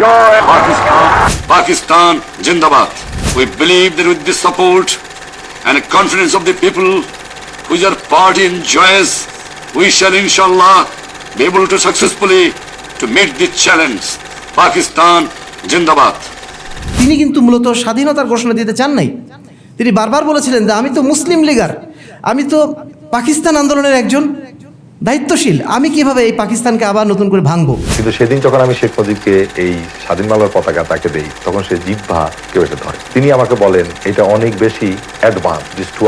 Pakistan, Pakistan, Jindabad. We believe that with the support and confidence of the people which our party enjoys, we shall inshallah be able to successfully to meet this challenge. Pakistan, Jindabad. তিনি কিন্তু মূলত স্বাধীনতার ঘোষণা দিতে চান নাই তিনি বারবার বলেছিলেন যে আমি তো মুসলিম লীগার আমি তো পাকিস্তান আন্দোলনের একজন দায়িত্বশীল। আমি কীভাবে এই পাকিস্তানকে আবার নতুন করে ভাঙবো? কিন্তু সেদিন যখন আমি শেখ মুজিবকে এই স্বাধীন বাংলার পতাকা তাকে দেই তখন সে জিহ্বা কেউ এসে ধরে। তিনি আমাকে বলেন এটা অনেক বেশি অ্যাডভান্স দিস টু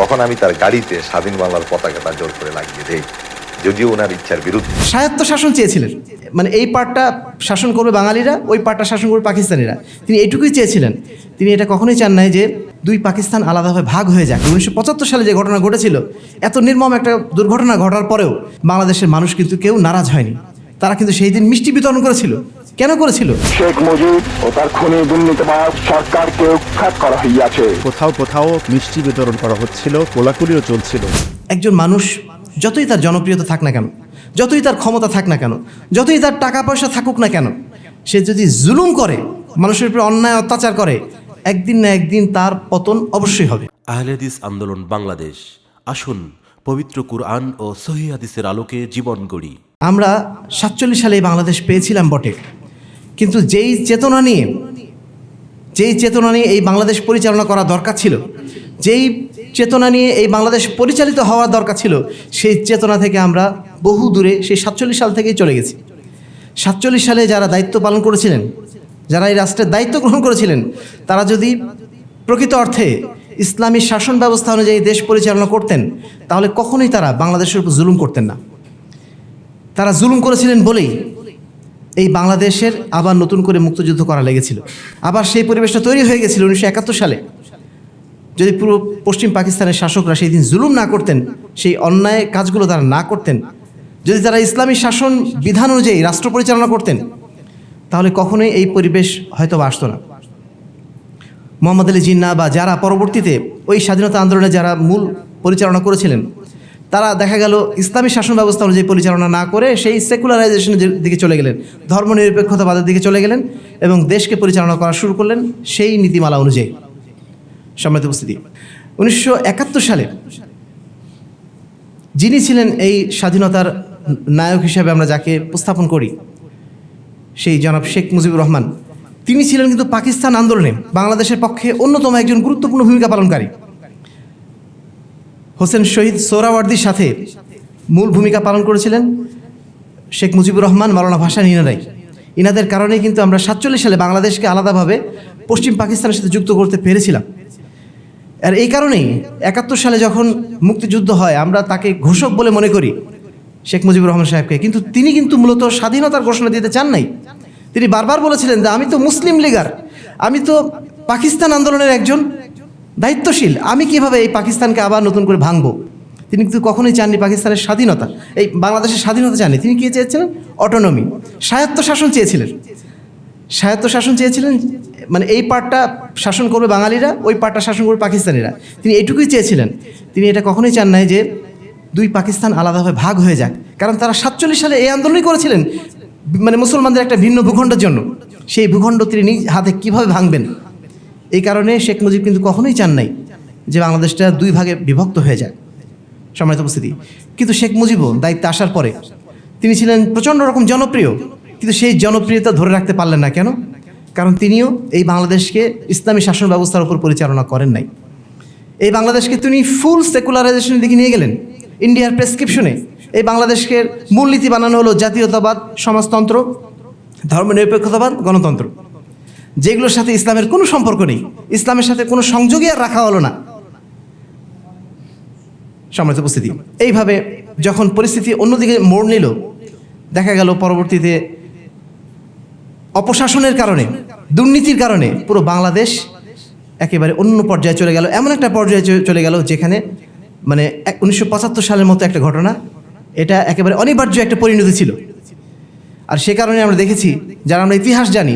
তখন আমি তার গাড়িতে স্বাধীন বাংলার পতাকাটা জোর করে লাগিয়ে দেই যদিও ওনার ইচ্ছার বিরুদ্ধে। স্বায়ত্ত শাসন চেয়েছিলেন। মানে এই পার্টটা শাসন করবে বাঙালিরা ওই পার্টটা শাসন করবে পাকিস্তানিরা। তিনি এটুকুই চেয়েছিলেন। তিনি এটা কখনোই চান নাই যে দুই পাকিস্তান আলাদাভাবে ভাগ হয়ে যাক উনিশশো পঁচাত্তর সালে যে ঘটনা ঘটেছিল এত নির্মম একটা দুর্ঘটনা ঘটার পরেও বাংলাদেশের মানুষ কিন্তু কেউ নারাজ হয়নি। তারা কিন্তু সেই দিন মিষ্টি বিতরণ করেছিল। কেন করেছিল? শেখ মুজিব ও তার খুনি দুর্নীতিবাজ সরকারকে উৎখাত করা হইয়াছে। কোথাও কোথাও মিষ্টি বিতরণ করা হচ্ছিল কোলাকুলিও চলছিল। একজন মানুষ যতই তার জনপ্রিয়তা থাক না কেন যতই তার ক্ষমতা থাক না কেন যতই তার টাকা পয়সা থাকুক না কেন সে যদি জুলুম করে মানুষের উপরে অন্যায় অত্যাচার করে একদিন না একদিন তার পতন অবশ্যই হবে। আহলেদিস আন্দোলন বাংলাদেশ। আসুন পবিত্র কুরআন ও সহি হাদিসের আলোকে জীবন গড়ি। আমরা সাতচল্লিশ সালে বাংলাদেশ পেয়েছিলাম বটে। কিন্তু যেই চেতনা নিয়ে যেই চেতনা নিয়ে এই বাংলাদেশ পরিচালনা করা দরকার ছিল যেই চেতনা নিয়ে এই বাংলাদেশ পরিচালিত হওয়ার দরকার ছিল সেই চেতনা থেকে আমরা বহু দূরে সেই সাতচল্লিশ সাল থেকেই চলে গেছি। সাতচল্লিশ সালে যারা দায়িত্ব পালন করেছিলেন যারা এই রাষ্ট্রের দায়িত্ব গ্রহণ করেছিলেন, তারা যদি প্রকৃত অর্থে ইসলামী শাসন ব্যবস্থা অনুযায়ী দেশ পরিচালনা করতেন, তাহলে কখনোই তারা বাংলাদেশের উপর জুলুম করতেন না। তারা জুলুম করেছিলেন বলেই এই বাংলাদেশের আবার নতুন করে মুক্তিযুদ্ধ করা লেগেছিল। আবার সেই পরিবেশটা তৈরি হয়ে গেছিল উনিশশো একাত্তর সালে। যদি পুরো পশ্চিম পাকিস্তানের শাসকরা সেই দিন জুলুম না করতেন, সেই অন্যায় কাজগুলো তারা না করতেন, যদি তারা ইসলামী শাসন বিধান অনুযায়ী রাষ্ট্র পরিচালনা করতেন তাহলে কখনোই এই পরিবেশ হয়তো আসতো না। মোহাম্মদ আলী জিন্না বা যারা পরবর্তীতে ওই স্বাধীনতা আন্দোলনে যারা মূল পরিচালনা করেছিলেন, তারা দেখা গেল ইসলামী শাসন ব্যবস্থা অনুযায়ী পরিচালনা না করে সেই সেকুলারাইজেশনের দিকে চলে গেলেন, ধর্মনিরপেক্ষতাবাদের দিকে চলে গেলেন এবং দেশকে পরিচালনা করা শুরু করলেন সেই নীতিমালা অনুযায়ী। সম্মানিত উপস্থিতি, উনিশশো একাত্তর সালে যিনি ছিলেন এই স্বাধীনতার নায়ক হিসেবে আমরা যাকে উপস্থাপন করি সেই জনাব শেখ মুজিবুর রহমান। তিনি ছিলেন কিন্তু পাকিস্তান আন্দোলনে বাংলাদেশের পক্ষে অন্যতম একজন গুরুত্বপূর্ণ ভূমিকা পালনকারী। হোসেন শহীদ সোহরাওয়ার্দির সাথে মূল ভূমিকা পালন করেছিলেন শেখ মুজিবুর রহমান, মাওলানা ভাসান ইনারাই। ইনাদের কারণে কিন্তু আমরা সাতচল্লিশ সালে বাংলাদেশকে আলাদাভাবে পশ্চিম পাকিস্তানের সাথে যুক্ত করতে পেরেছিলাম। আর এই কারণেই একাত্তর সালে যখন মুক্তিযুদ্ধ হয়, আমরা তাকে ঘোষক বলে মনে করি। শেখ মুজিবুর রহমান সাহেবকে। কিন্তু তিনি কিন্তু মূলত স্বাধীনতার ঘোষণা দিতে চান নাই। তিনি বারবার বলেছিলেন যে, আমি তো মুসলিম লীগার, আমি তো পাকিস্তান আন্দোলনের একজন দায়িত্বশীল, আমি কীভাবে এই পাকিস্তানকে আবার নতুন করে ভাঙব? তিনি কিন্তু কখনোই চাননি পাকিস্তানের স্বাধীনতা। এই বাংলাদেশের স্বাধীনতা চাননি। তিনি কী চেয়েছিলেন? অটোনমি স্বায়ত্ত শাসন চেয়েছিলেন। স্বায়ত্ত শাসন চেয়েছিলেন মানে এই পার্টটা শাসন করবে বাঙালিরা, ওই পার্টটা শাসন করবে পাকিস্তানিরা। তিনি এটুকুই চেয়েছিলেন। তিনি এটা কখনোই চান নাই যে দুই পাকিস্তান আলাদাভাবে ভাগ হয়ে যাক। কারণ তারা সাতচল্লিশ সালে এই আন্দোলনই করেছিলেন মানে মুসলমানদের একটা ভিন্ন ভূখণ্ডের জন্য। সেই ভূখণ্ড তিনি নিজ হাতে কীভাবে ভাঙবেন? এই কারণে শেখ মুজিব কিন্তু কখনোই চান নাই যে বাংলাদেশটা দুই ভাগে বিভক্ত হয়ে যায় সম্মানিত উপস্থিতি, কিন্তু শেখ মুজিবও দায়িত্বে আসার পরে তিনি ছিলেন প্রচণ্ড রকম জনপ্রিয়, কিন্তু সেই জনপ্রিয়তা ধরে রাখতে পারলেন না কেন? কারণ তিনিও এই বাংলাদেশকে ইসলামী শাসন ব্যবস্থার উপর পরিচালনা করেন নাই। এই বাংলাদেশকে তিনি ফুল সেকুলারাইজেশনের দিকে নিয়ে গেলেন। ইন্ডিয়ার প্রেসক্রিপশনে এই বাংলাদেশকে মূলনীতি বানানো হলো জাতীয়তাবাদ, সমাজতন্ত্র, ধর্মনিরপেক্ষতাবাদ, গণতন্ত্র। যেগুলোর সাথে ইসলামের কোনো সম্পর্ক নেই। ইসলামের সাথে কোনো সংযোগই আর রাখা হলো না। সম্মানিত উপস্থিতি, এইভাবে যখন পরিস্থিতি অন্যদিকে মোড় নিল, দেখা গেল পরবর্তীতে অপশাসনের কারণে, দুর্নীতির কারণে পুরো বাংলাদেশ একেবারে অন্য পর্যায়ে চলে গেল। এমন একটা পর্যায়ে চলে গেল যেখানে মানে উনিশশো পঁচাত্তর সালের মতো একটা ঘটনা। এটা একেবারে অনিবার্য একটা পরিণতি ছিল। আর সে কারণে আমরা দেখেছি, যারা আমরা ইতিহাস জানি,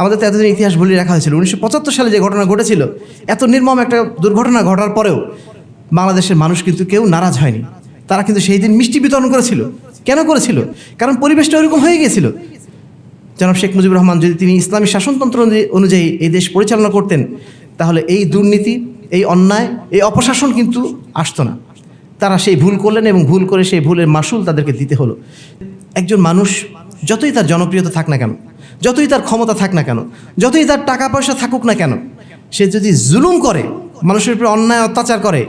আমাদের তো এতদিন ইতিহাস ভুলিয়ে রাখা হয়েছিল। উনিশশো পঁচাত্তর সালে যে ঘটনা ঘটেছিল, এত নির্মম একটা দুর্ঘটনা ঘটার পরেও বাংলাদেশের মানুষ কিন্তু কেউ নারাজ হয়নি। তারা কিন্তু সেই দিন মিষ্টি বিতরণ করেছিল। কেন করেছিল? কারণ পরিবেশটা ওইরকম হয়ে গিয়েছিল। জনাব শেখ মুজিবুর রহমান, যদি তিনি ইসলামী শাসনতন্ত্র অনুযায়ী এই দেশ পরিচালনা করতেন তাহলে এই দুর্নীতি, এই অন্যায়, এই অপশাসন কিন্তু আসতো না। তারা সেই ভুল করলেন এবং ভুল করে সেই ভুলের মাসুল তাদেরকে দিতে হলো। একজন মানুষ যতই তার জনপ্রিয়তা থাক না কেন, যতই তার ক্ষমতা থাক না কেন, যতই তার টাকা পয়সা থাকুক না কেন, সে যদি জুলুম করে, মানুষের উপরে অন্যায়, অত্যাচার করে,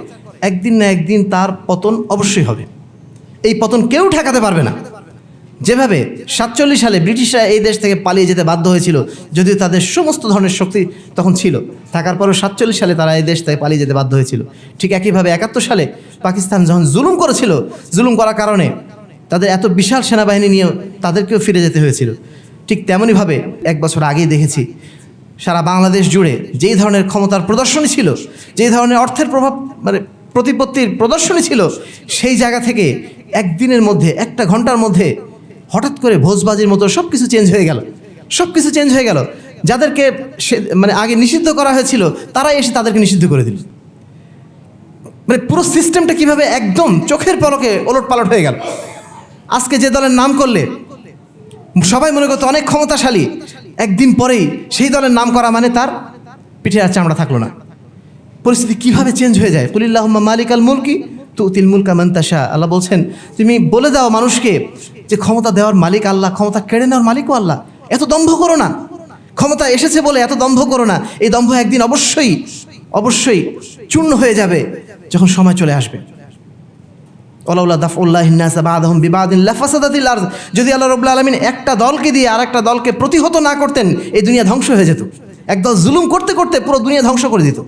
একদিন না একদিন তার পতন অবশ্যই হবে। এই পতন কেউ ঠেকাতে পারবে না। যেভাবে সাতচল্লিশ সালে ব্রিটিশরা এই দেশ থেকে পালিয়ে যেতে বাধ্য হয়েছিল, যদিও তাদের সমস্ত ধরনের শক্তি তখন ছিল। থাকার পরও সাতচল্লিশ সালে তারা এই দেশ থেকে পালিয়ে যেতে বাধ্য হয়েছিল। ঠিক একইভাবে একাত্তর সালে পাকিস্তান যখন জুলুম করেছিল, জুলুম করার কারণে তাদের এত বিশাল সেনাবাহিনী নিয়েও তাদেরকেও ফিরে যেতে হয়েছিল। ঠিক তেমনইভাবে এক বছর আগেই দেখেছি, সারা বাংলাদেশ জুড়ে যেই ধরনের ক্ষমতার প্রদর্শনী ছিল, যেই ধরনের অর্থের প্রভাব মানে প্রতিপত্তির প্রদর্শনী ছিল, সেই জায়গা থেকে একদিনের মধ্যে, একটা ঘণ্টার মধ্যে হঠাৎ করে ভোজবাজির মতো সব কিছু চেঞ্জ হয়ে গেল। সব কিছু চেঞ্জ হয়ে গেল। যাদেরকে মানে আগে নিষিদ্ধ করা হয়েছিল, তারাই এসে তাদেরকে নিষিদ্ধ করে দিল। মানে পুরো সিস্টেমটা কীভাবে একদম চোখের পলকে ওলট পালট হয়ে গেল। আজকে যে দলের নাম করলে, সবাই মনে করতো অনেক ক্ষমতাশালী। একদিন পরেই সেই দলের নাম করা মানে তার পিঠে আর চামড়া থাকল না। পরিস্থিতি কীভাবে চেঞ্জ হয়ে যায়? কুলিল্লাহ মালিক আল মুলকি তু তিল মুলকা মন্তাসা আল্লাহ বলছেন, তুমি বলে দাও মানুষকে যে ক্ষমতা দেওয়ার মালিক আল্লাহ, ক্ষমতা কেড়ে নেওয়ার মালিকও আল্লাহ। এত দম্ভ করো না। ক্ষমতা এসেছে বলে এত দম্ভ করো না। এই দম্ভ একদিন অবশ্যই অবশ্যই চূর্ণ হয়ে যাবে যখন সময় চলে আসবে। ওলাউল্লাহ দাফউল্লাহ ইন্নাসা বাদহম বিবাদিন যদি আল্লাহ রব্লা আলমিন একটা দলকে দিয়ে আর একটা দলকে প্রতিহত না করতেন, এই দুনিয়া ধ্বংস হয়ে যেত। একদল জুলুম করতে করতে পুরো দুনিয়া ধ্বংস করে দিত।